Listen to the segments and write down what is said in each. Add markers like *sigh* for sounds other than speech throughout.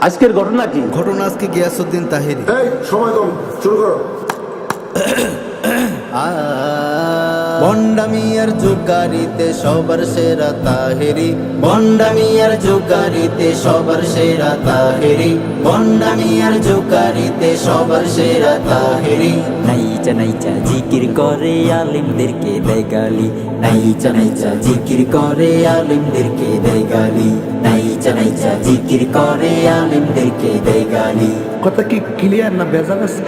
আজকের ঘটনা কি? ঘটনা আজকে গিয়াসুদ্দিন তাহিরি। এই সময় কম শুরু করো। *coughs* বন্ডামিয়ার জুকারিতে সবার সেরা তাহেরি। বন্ডামিয়ার জুকারিতে সবার সেরা তাহেরি। বন্ডামিয়ার জুকারিতে সবার সেরা তাহেরি। নাইচা নাইচা জিকির করে আলিমদেরকে দেয় গালি। নাইচা নাইচা জিকির করে আলিমদেরকে দেয় গালি। নাইচা নাইচা জিকির করে আলিমদেরকে দেয় গালি। কথা কি ক্লিয়ার না ভেজাল আছে?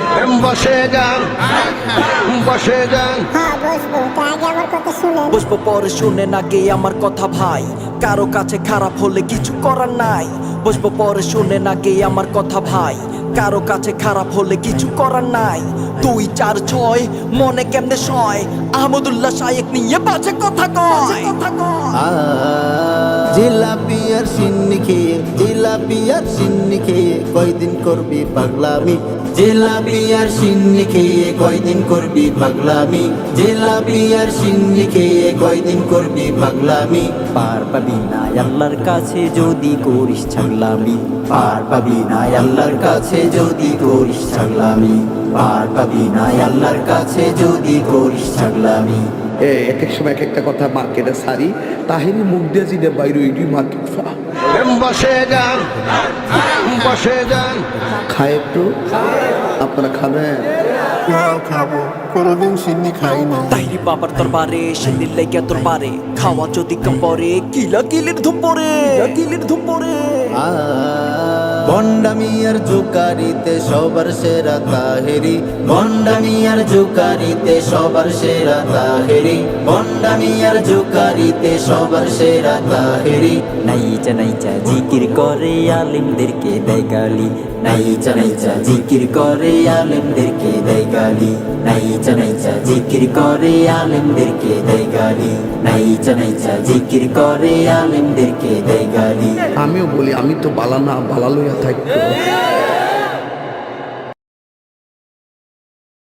যান যান। হ্যাঁ বসবো। কথা পরে শুনে না গে আমার কথা ভাই। কারও কাছে খারাপ হলে কিছু করার নাই। বসবো পরে শুনে না গে আমার কথা ভাই। কারও কাছে খারাপ হলে কিছু করার নাই। দুই চার ছয় মনে কেমনে সয়? আহমদুল্লাহ শায়েক নিয়ে বাজে কথা কয়। জিলাপিয়ার সিন্নি খেয়ে জিলাপিয়ার সিন্নি খেয়ে কয়দিন করবি পাগলামি? জিলাপিয়ার সিন্নি খেয়ে কয়দিন করবি পাগলামি? জিলাপিয়ার সিন্নি খেয়ে কয়দিন করবি পাগলামি? পার পাবি না আল্লাহর কাছে যদি করিস ছাগলামি। পার পাবি না আল্লাহর কাছে যদি করিস ছাগলামি। পার পাবি না আল্লাহর কাছে যদি করিস ছাগলামি। এক এক সময় এক একটা কথা মার্কেটে সারি তাহিনী মুখ দিয়ে জিদে বাইরে ইডি মার্কেট বসে যান বসে যান। খায় একটু আপনারা খাবেন? খাব। কোনোদিন সিন্নি খাই না। তাইরি বাবার দরবারে খাওয়া যদি কম পরে কিলা কিলির ধুম পরে কিলির ধুম পরে। বন্ডামিয়ার জুকারিতে সবার সেরা তাহেরি। বন্ডামিয়ার জুকারিতে সবার সেরা তাহেরি। বন্ডামিয়ার জুকারিতে সবার সেরা তাহেরি। নাইচা নাইচা জিকির করে আলিমদেরকে দেয় গালি। নাইচা নাইচা জিকির করে আলিমদেরকে দেয় গালি। নাইচা নাইচা জিকির করে আলিমদেরকে দেয় গালি। নাইচা নাইচা জিকির করে আলিমদেরকে দেয় গালি। আমিও বলি আমি তো বালা না বালা লইয়া থাকতো